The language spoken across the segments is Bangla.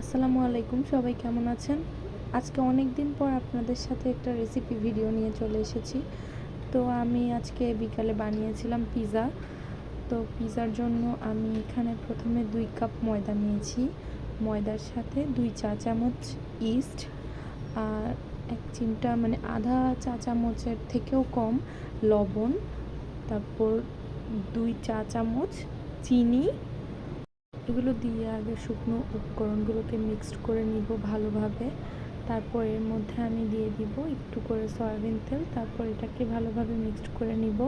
আসসালামু আলাইকুম, সবাই কেমন আছেন? আজকে অনেক দিন পর আপনাদের সাথে একটা রেসিপি ভিডিও নিয়ে চলে এসেছি। তো আমি আজকে বিকালে বানিয়েছিলাম পিৎজা তো পিৎজার জন্য আমি এখানে প্রথমে দুই কাপ ময়দা নিয়েছি। ময়দার সাথে দুই চা চামচ ইস্ট আর এক চিমটা মানে আধা চা চামচের থেকেও কম লবণ। তারপর দুই চা চামচ চিনি এগুলো দিয়ে আগে শুকনো উপকরণগুলোকে মিক্সড করে নিব ভালোভাবে। তারপর এর মধ্যে আমি দিয়ে দিব একটু করে সয়াবিন তেল, তারপর এটাকে ভালোভাবে মিক্সড করে নিব।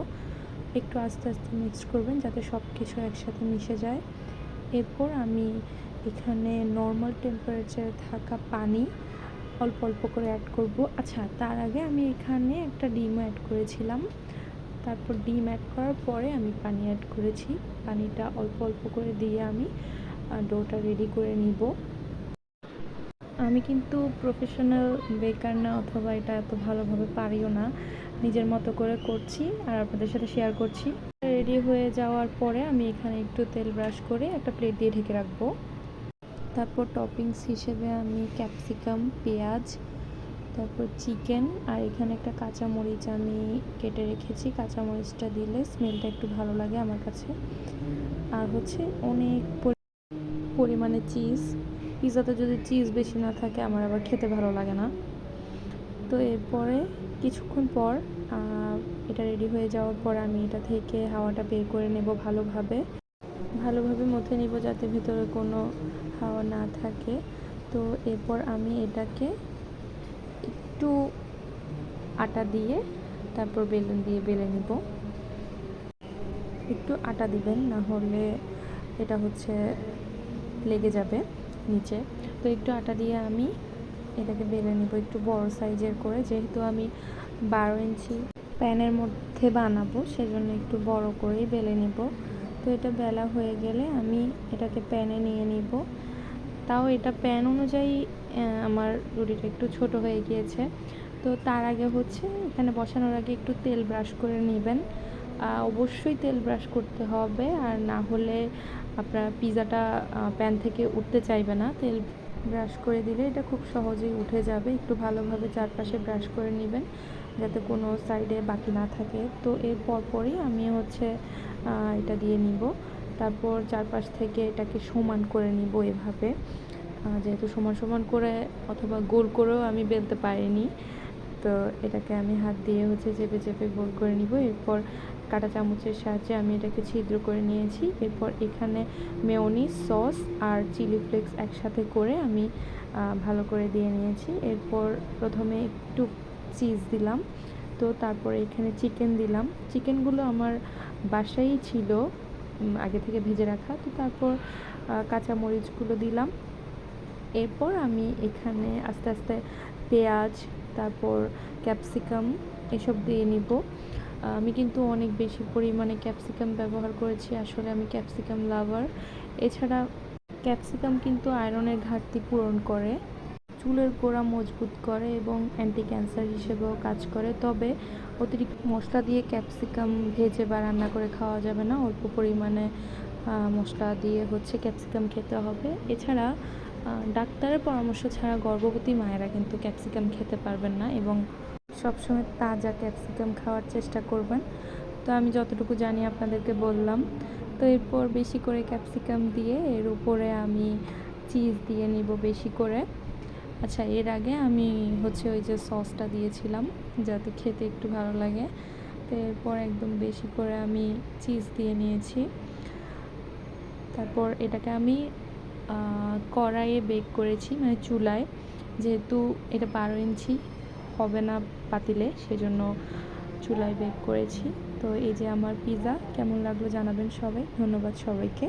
একটু আস্তে আস্তে মিক্সড করবেন যাতে সব কিছু একসাথে মিশে যায়। এরপর আমি এখানে নর্মাল টেম্পারেচারে থাকা পানি অল্প অল্প করে অ্যাড করব। আচ্ছা তার আগে আমি এখানে একটা ডিমও অ্যাড করেছিলাম। তারপর ডিম অ্যাড করার পরে আমি পানি অ্যাড করেছি। পানিটা অল্প অল্প করে দিয়ে আমি ডোটা রেডি করে নিব। আমি কিন্তু প্রফেশনাল বেকার না, অথবা এটা এত ভালোভাবে পারিও না। নিজের মতো করে করছি আর আপনাদের সাথে শেয়ার করছি। রেডি হয়ে যাওয়ার পরে আমি এখানে একটু তেল ব্রাশ করে একটা প্লেট দিয়ে ঢেকে রাখব। তারপর টপিংস হিসেবে আমি ক্যাপসিকাম পেঁয়াজ তারপর চিকেন আর এখানে একটা কাঁচা মরিচ আমি কেটে রেখেছি। কাঁচা মরিচটা দিলে স্মেলটা একটু ভালো লাগে আমার কাছে। আর হচ্ছে অনেক পরিমাণে চিজ পিৎজাতে যদি চিজ বেশি না থাকে, আমার আবার খেতে ভালো লাগে না। তো এরপরে কিছুক্ষণ পর এটা রেডি হয়ে যাওয়ার পর আমি এটা থেকে হাওয়াটা বের করে নেব ভালোভাবে। ভালোভাবে মথে নিব যাতে ভিতরে কোনো হাওয়া না থাকে। তো এরপর আমি এটাকে একটু আটা দিয়ে, তারপর বেলুন দিয়ে বেলে নিব। একটু আটা দিবেন, না হলে এটা হচ্ছে লেগে যাবে নিচে। তো একটু আটা দিয়ে আমি এটাকে বেলে নিব একটু বড় সাইজের করে। যেহেতু আমি বারো ইঞ্চি প্যানের মধ্যে বানাবো, সেজন্য একটু বড় করেই বেলে নিব। তো এটা বেলা হয়ে গেলে আমি এটাকে প্যানে নিয়ে নিব। তাও এটা প্যান অনুযায়ী আমার রুটিটা একটু ছোট হয়ে গিয়েছে। তো তার আগে হচ্ছে এখানে বসানোর আগে একটু তেল ব্রাশ করে নেবেন। অবশ্যই তেল ব্রাশ করতে হবে, আর না হলে আপনার পিৎজাটা প্যান থেকে উঠতে চাইবে না। তেল ব্রাশ করে দিলে এটা খুব সহজেই উঠে যাবে। একটু ভালোভাবে চারপাশে ব্রাশ করে নেবেন, যাতে কোনো সাইডে বাকি না থাকে। তো এর পরপরই আমি হচ্ছে এটা দিয়ে নিব। তারপর চারপাশ থেকে এটাকে সমান করে নিব এভাবে। যেহেতু সমান সমান করে অথবা গোল করেও আমি বেলতে পারিনি, তো এটাকে আমি হাত দিয়ে হচ্ছে চেপে চেপে গোল করে নিব। এরপর কাটা চামচের সাহায্যে আমি এটাকে ছিদ্র করে নিয়েছি। এরপর এখানে মেয়নি সস আর চিলি ফ্লেক্স একসাথে করে আমি ভালো করে দিয়ে নিয়েছি। এরপর প্রথমে একটু চিজ দিলাম, তো তারপরে এখানে চিকেন দিলাম। চিকেনগুলো আমার বাসায়ই ছিল আগে থেকে ভেজে রাখা। তো তারপর কাঁচা মরিচগুলো দিলাম। এরপর আমি এখানে আস্তে আস্তে পেঁয়াজ, তারপর ক্যাপসিকাম এসব দিয়ে নিব। আমি কিন্তু অনেক বেশি পরিমাণে ক্যাপসিকাম ব্যবহার করেছি, আসলে আমি ক্যাপসিকাম লাভার। এছাড়া ক্যাপসিকাম কিন্তু আয়রনের ঘাটতি পূরণ করে। চুলের গোড়া মজবুত করে এবং অ্যান্টি ক্যান্সার হিসেবেও কাজ করে। তবে অতিরিক্ত মশলা দিয়ে ক্যাপসিকাম ভেজে বা রান্না করে খাওয়া যাবে না। অল্প পরিমাণে মশলা দিয়ে হচ্ছে ক্যাপসিকাম খেতে হবে। এছাড়া ডাক্তারের পরামর্শ ছাড়া গর্ভবতী মায়েরা কিন্তু ক্যাপসিকাম খেতে পারবেন না এবং সবসময় তাজা ক্যাপসিকাম খাওয়ার চেষ্টা করবেন। তো আমি যতটুকু জানি আপনাদেরকে বললাম। তো এরপর বেশি করে ক্যাপসিকাম দিয়ে এর উপরে আমি চিজ দিয়ে নিব বেশি করে। আচ্ছা এর আগে আমি হচ্ছে ওই যে সসটা দিয়েছিলাম যাতে খেতে একটু ভালো লাগে। তো এরপর একদম বেশি করে আমি চিজ দিয়ে নিয়েছি। তারপর এটাকে আমি কড়াইয়ে বেক করেছি মানে চুলায়। যেহেতু এটা বারো ইঞ্চি হবে না পাতিলে, সেজন্য চুলায় বেক করেছি। তো এই যে আমার পিৎজা কেমন লাগল জানাবেন সবাই। ধন্যবাদ সবাইকে।